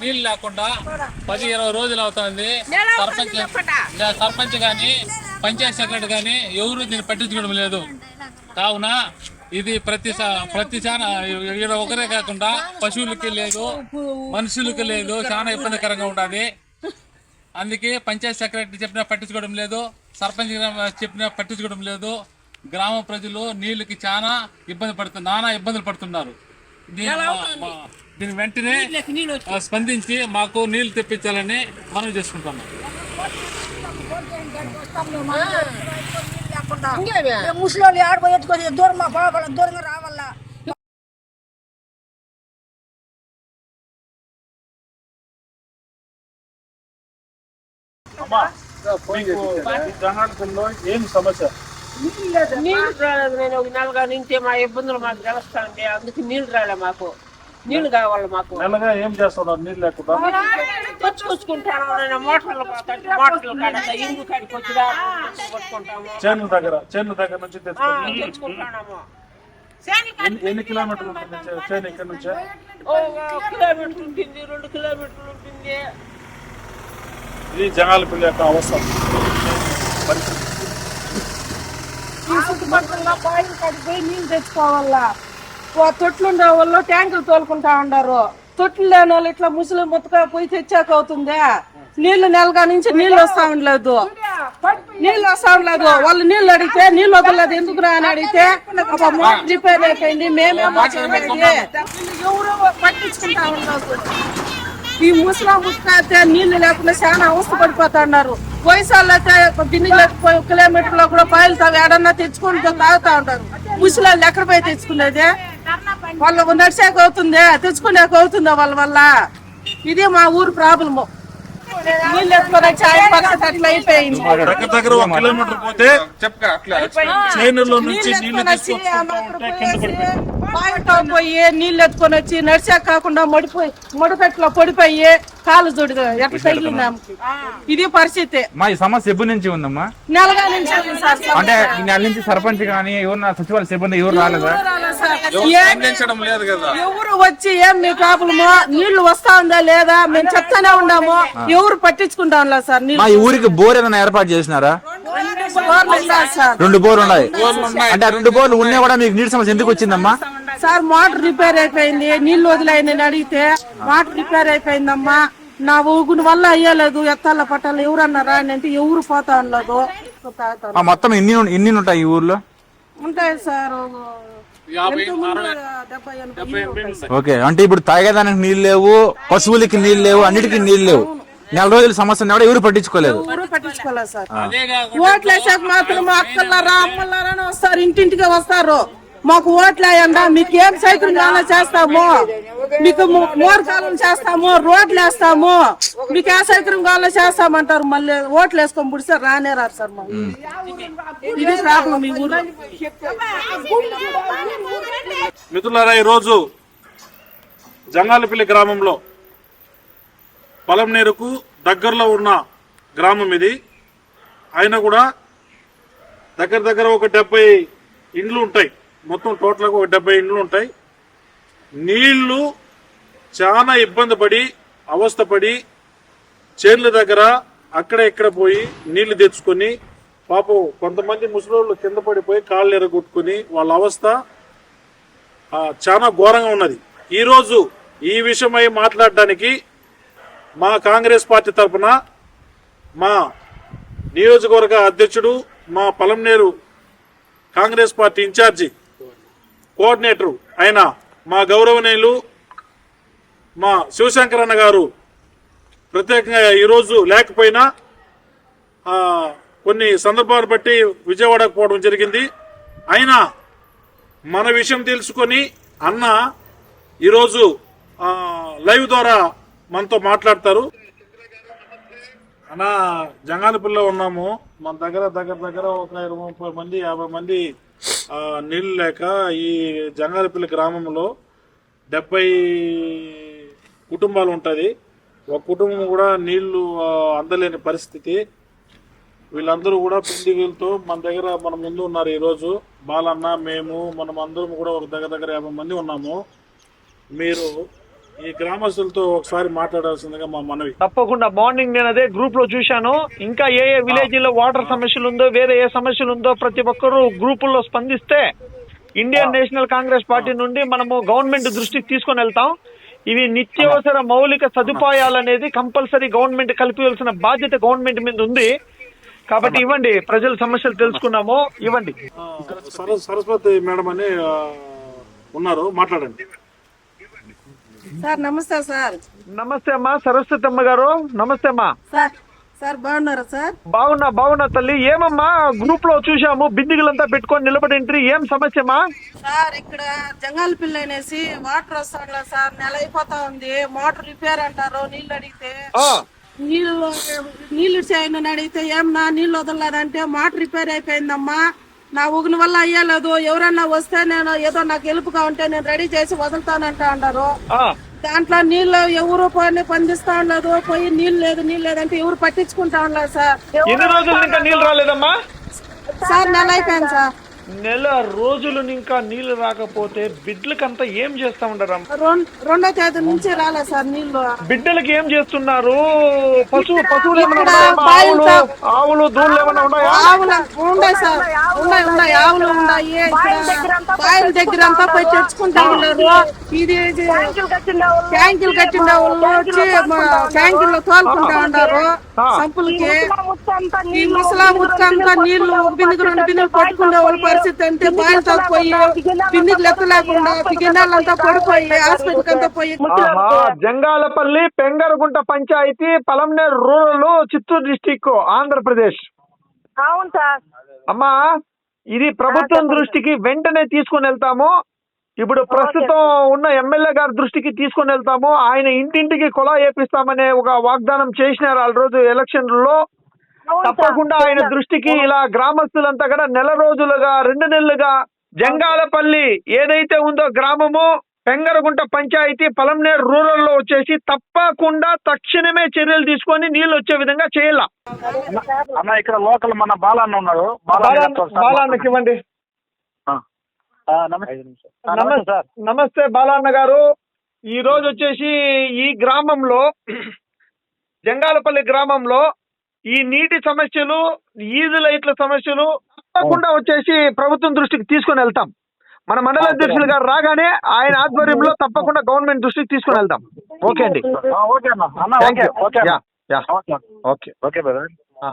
నీళ్ళు లేకుండా పది ఇరవై రోజులు అవుతుంది. సర్పంచ్ సర్పంచ్ గాని పంచాయత్ సెక్రటరీ గాని ఎవరు దీన్ని పట్టించుకోవడం లేదు. కావున ఇది ప్రతి ప్రతి చాలా ఒకరే కాకుండా పశువులకి లేదు మనుషులకి లేదు చాలా ఇబ్బందికరంగా ఉంటుంది అందుకే పంచాయత్ సెక్రటరీ చెప్పినా పట్టించుకోవడం లేదు సర్పంచ్ చెప్పినా పట్టించుకోవడం లేదు. గ్రామ ప్రజలు నీళ్ళకి చాలా ఇబ్బంది పడుతున్నారు నానా ఇబ్బందులు పడుతున్నారు. దీని దీని వెంటనే స్పందించి మాకు నీళ్ళు తెప్పించాలని మనం చేసుకుంటున్నాం. ముసలి ఆడిపోయి ఎత్తుకొని దూరం మా బాబా దూరంగా రావాలా? ఏం సమస్య? నీళ్ళు రాలేదు నేను ఒక నెలగా నింటే మా ఇబ్బందులు మాకు తెలుస్తాండి అందుకు నీళ్ళు రాలే మాకు. నీళ్ళు కావాలి మాకు. నెలగా ఏం చేస్తున్నారు నీళ్ళు లేకుండా. తెచ్చుకొచ్చుకుంటాను నేను మోటార్లు మోటార్లు కాడ ఇంగు కాడికి వచ్చిదా కొట్టుకుంటాము చేను దగ్గర చేను దగ్గర నుంచి తెచ్చుకుంటాము. ఎన్ని- కిలోమీటర్లు ఉంటుంది? చేను ఇక్కడ నుంచి? ఓ కిలోమీటర్ ఉంటుంది రెండు కిలోమీటర్లు ఉంటుంది. ఇది జనాలపల్లి యొక్క అవసరం పరిస్థితి చుట్టుపక్కల బాయిల నీళ్ళు తెచ్చుకోవాలా? తొట్లు ఉండే వాళ్ళు ట్యాంకులు తోలుకుంటా ఉండారు. తొట్లు లేని వాళ్ళు ఇట్లా ముసలి ముత్తగా పోయి తెచ్చాక అవుతుందే? నీళ్ళు నెలగా నుంచి నీళ్ళు వస్తా ఉండలేదు. నీళ్ళు వస్తా ఉండలేదు. వాళ్ళు నీళ్ళు అడిగితే నీళ్ళు వదలలేదు. ఎందుకు రా అని అడిగితే ఒక మోటార్ రిపేర్ అయిపోయింది. మేమేమో పట్టించుకుంటా ఉండదు ఈ ముసలా ముసుకైతే నీళ్ళు లేకుండా చాలా అవస్థ పడిపోతా ఉన్నారు. వయసు అయితే ఒక గిన్నె లేకపోయి కిలోమీటర్లో కూడా పాయలు తాగు ఏడన్నా తెచ్చుకొని తాగుతా ఉంటారు ముసలాళ్ళు ఎక్కడ పోయి తెచ్చుకునేదే? వాళ్ళు నడిచాక అవుతుంది తెచ్చుకునేక అవుతుందా వాళ్ళ వల్ల. ఇది మా ఊరు ప్రాబ్లము. నీళ్ళు ఎత్తుకొని వచ్చి ఆయన పరిస్థితి అట్లా అయిపోయింది. దగ్గర దగ్గర ఒక కిలోమీటర్ పోతే చేనులో నుంచి నీళ్ళు నీళ్ళు బావితో పోయి నీళ్ళు ఎత్తుకొని వచ్చి నడిచాక కాకుండా మడిపోయి మడిపెట్లో పడిపోయి కాలు జోడి ఎట్లా తగిలింది. ఇది పరిస్థితి. మా ఈ సమస్య ఎప్పటి నుంచి ఉందమ్మా? నెలగా నుంచి ఉంది సార్. అంటే ఈ నెల నుంచి సర్పంచ్ కానీ ఎవరు సచివాలయ సిబ్బంది ఎవరు రాలేదా? ఎవరు వచ్చి ఏం మీ ప్రాబ్లము నీళ్ళు వస్తా ఉందా లేదా మేము చెప్తానే ఉన్నాము ఎవరు పట్టించుకుంటాం సార్ నీళ్ళు మా ఈ ఊరికి బోర్ ఏదైనా ఏర్పాటు చేసినారా? రెండు బోర్లు ఉన్నాయి. అంటే ఆ రెండు బోర్లు ఉన్నా కూడా మీకు నీటి సమస్య ఎందుకు వచ్చిందమ్మా? సార్ మోటార్ రిపేర్ అయిపోయింది. నీళ్ళు వదిలేయండి అని అడిగితే మోటార్ రిపేర్ అయిపోయిందమ్మా. నా ఊగుని వల్ల అయ్యలేదు ఎత్తాల పట్టాలి ఎవరన్నారా అని అంటే ఎవరు పోతా. ఆ, మొత్తం ఎన్ని ఎన్ని ఉంటాయి ఈ ఊర్లో? ఉంటాయి సార్. ఓకే అంటే ఇప్పుడు తాగేదానికి నీళ్ళు లేవు పశువులకి నీళ్ళు లేవు అన్నిటికీ నీళ్ళు లేవు. నెల రోజుల సమస్య కూడా ఎవరు పట్టించుకోలేదు. ఎవరు పట్టించుకోలేదు సార్. అదే కాకుండా ఓట్లు వేసాక మాత్రం మా అక్కలారా అమ్మలారా అని వస్తారు ఇంటింటికి వస్తారు. మాకు ఓట్లు వేయండా మీకు ఏం సైకిల్ కావాలో చేస్తాము మీకు మోర్ కాలం చేస్తాము రోడ్లు వేస్తాము మీకు ఏ సైకిల్ కావాలో చేస్తామంటారు? మళ్ళీ ఓట్లు వేసుకొని పుడిస్తే రానే రారు సార్ మాకు. ఇది ప్రాబ్లం ఈ ఊర్లో. మిత్రులారా ఈరోజు జంగాలపల్లి గ్రామంలో పొలంనేరుకు దగ్గరలో ఉన్న గ్రామం ఇది. అయినా కూడా దగ్గర దగ్గర ఒక డెబ్బై ఇండ్లు ఉంటాయి. మొత్తం టోటల్గా ఒక డెబ్బై ఇండ్లు ఉంటాయి. నీళ్ళు చాలా ఇబ్బంది పడి అవస్థపడి చేన్ల దగ్గర అక్కడ ఇక్కడ పోయి నీళ్ళు తెచ్చుకొని పాపం కొంతమంది ముసలోళ్ళు కింద పడిపోయి కాళ్ళు ఎరగొట్టుకుని వాళ్ళ అవస్థ చాలా ఘోరంగా ఉన్నది. ఈరోజు ఈ విషయమై మాట్లాడడానికి మా కాంగ్రెస్ పార్టీ తరఫున మా నియోజకవర్గ అధ్యక్షుడు మా Palamaner Congress party incharge coordinator అయిన మా గౌరవనీయులు మా శివశంకరన్న గారు. ప్రత్యేకంగా ఈరోజు లేకపోయినా కొన్ని సందర్భాలు బట్టి విజయవాడకు పోవడం జరిగింది. అయినా మన విషయం తెలుసుకొని అన్న ఈరోజు లైవ్ ద్వారా మనతో మాట్లాడతారు. అన్న జంగాలపల్లిలో ఉన్నాము. మన దగ్గర దగ్గర దగ్గర ఒక ఇరవై ముప్పై మంది యాభై మంది నీళ్ళు లేక ఈ జంగారపల్లి గ్రామంలో డెబ్బై కుటుంబాలు ఉంటుంది ఒక కుటుంబం కూడా నీళ్ళు అందలేని పరిస్థితి. వీళ్ళందరూ కూడా పిండి వీళ్ళతో మన దగ్గర మన ముందు ఉన్నారు ఈరోజు. బాలన్న మేము మనం అందరం కూడా ఒక దగ్గర దగ్గర యాభై మంది ఉన్నాము. మీరు ఈ గ్రామస్తులతో ఒకసారి మాట్లాడాల్సిందిగా మా మనవి. తప్పకుండా మార్నింగ్ నేను అదే గ్రూప్లో చూశాను. ఇంకా ఏ ఏ విలేజ్లో వాటర్ సమస్యలు ఉందో వేరే ఏ సమస్యలు ఉందో ప్రతి ఒక్కరూ గ్రూపుల్లో స్పందిస్తే ఇండియన్ నేషనల్ కాంగ్రెస్ పార్టీ నుండి మనము గవర్నమెంట్ దృష్టికి తీసుకొని వెళ్తాం. ఇవి నిత్యావసర మౌలిక సదుపాయాలు అనేది కంపల్సరీ గవర్నమెంట్ కల్పించాల్సిన బాధ్యత గవర్నమెంట్ మీద ఉంది. కాబట్టి ఇవ్వండి ప్రజల సమస్యలు తెలుసుకున్నాము. ఇవ్వండి. సర సరస్వతి మేడం అని ఉన్నారు. మాట్లాడండి. సార్ నమస్తే సార్. నమస్తే అమ్మా సరస్వతి అమ్మ గారు. నమస్తే అమ్మా. సార్ సార్ బాగున్నారా సార్? బాగున్నా బాగున్నా తల్లి. ఏమమ్మా గ్రూప్లో చూసాము బిందిగులంతా పెట్టుకొని నిలబడింట్రి ఏం సమస్యమా సార్ ఇక్కడ జంగాల పిల్ల అనేసి వాటర్ వస్తాడు సార్ నెల అయిపోతా ఉంది. మోటార్ రిపేర్ అంటారు నీళ్ళు అడిగితే. నీళ్ళు నీళ్ళు చేయను అడిగితే ఏం నా నీళ్ళు వదలలేదంటే మోటార్ రిపేర్ అయిపోయిందమ్మా. నా ఊగిన వల్ల అయ్యలేదు ఎవరన్నా వస్తే నేను ఏదో నాకు హెల్ప్గా ఉంటే నేను రెడీ చేసి వదులుతానంట అన్నారు దాంట్లో నీళ్ళు ఎవరు పోయి పండిస్తా ఉండలేదు పోయి నీళ్ళు లేదు నీళ్ళు లేదంటే ఎవరు పట్టించుకుంటా ఉండలేదు సార్. ఎన్ని రోజులు ఇంకా నీళ్ళు రాలేదమ్మా? సార్ నెల అయిపోయింది సార్. నెల రోజులు ఇంకా నీళ్ళు రాకపోతే బిడ్డలకంతా ఏం చేస్తా ఉండరమ్మా రెం- రెండో తేదీ నుంచి రాలేదు సార్ నీళ్ళు. బిడ్డలకి ఏం చేస్తున్నారు? పశువు పశువులు ఏమైనా ఆవులు ఆవులు దూడలు ఏమైనా ఉన్నాయా? ఆవులు ఉన్నాయి సార్. ఉన్నాయి ఉన్నాయి. ఆవులు ఉన్నాయి. బాయిల దగ్గర అంతా పోయి తెచ్చుకుంటా. ఉన్నారు ఇది ట్యాంకులు కట్టిన వాళ్ళు? వచ్చి ట్యాంకుల్లో తోలుకుంటా ఉన్నారు సంపులకి. ఈ ముసలా ముచ్చంతా నీళ్ళు బిందుకు రెండు బిందులు పట్టుకునే వాళ్ళ పరిస్థితి అంటే బాయిలతో పోయి బిందుకు గిన్నెలంతా పడిపోయి హాస్పిటల్ అంతా పోయి జంగాలపల్లి పెంగరగుంట పంచాయతీ పలంనేరు రూరల్ చిత్తూరు డిస్టిక్ ఆంధ్రప్రదేశ్. అవును సార్. అమ్మా ఇది ప్రభుత్వం దృష్టికి వెంటనే తీసుకొని వెళ్తాము. ఇప్పుడు ప్రస్తుతం ఉన్న ఎమ్మెల్యే గారి దృష్టికి తీసుకొని వెళ్తాము. ఆయన ఇంటింటికి కొలా వేపిస్తామనే ఒక వాగ్దానం చేసినారు ఆ రోజు ఎలక్షన్లలో తప్పకుండా ఆయన దృష్టికి ఇలా గ్రామస్తులంతా కూడా నెల రోజులుగా రెండు నెలలుగా జంగాలపల్లి ఏదైతే ఉందో గ్రామము పెంగరగుంట పంచాయతీ పలంనేరు రూరల్లో వచ్చేసి తప్పకుండా తక్షణమే చర్యలు తీసుకొని నీళ్ళు వచ్చే విధంగా చేయాల. అన్న ఇక్కడ లోకల్ మన బాలన్న ఉన్నాడు. బాలన్న బాలన్నకి ఇవ్వండి. నమస్తే నమస్తే సార్. నమస్తే బాలన్న గారు. ఈ రోజు వచ్చేసి ఈ గ్రామంలో జంగాలపల్లి గ్రామంలో ఈ నీటి సమస్యలు ఈది లైట్ల సమస్యలు తప్పకుండా వచ్చేసి ప్రభుత్వం దృష్టికి తీసుకొని వెళ్తాం. మన మండల అధ్యక్షులు గారు రాగానే ఆయన ఆధ్వర్యంలో తప్పకుండా గవర్నమెంట్ దృష్టికి తీసుకొని వెళ్తాం. ఓకే అండి. ఓకే అన్న. అన్న థ్యాంక్ ఓకే. ఓకే యా అన్న yeah okay okay okay brother ఆ.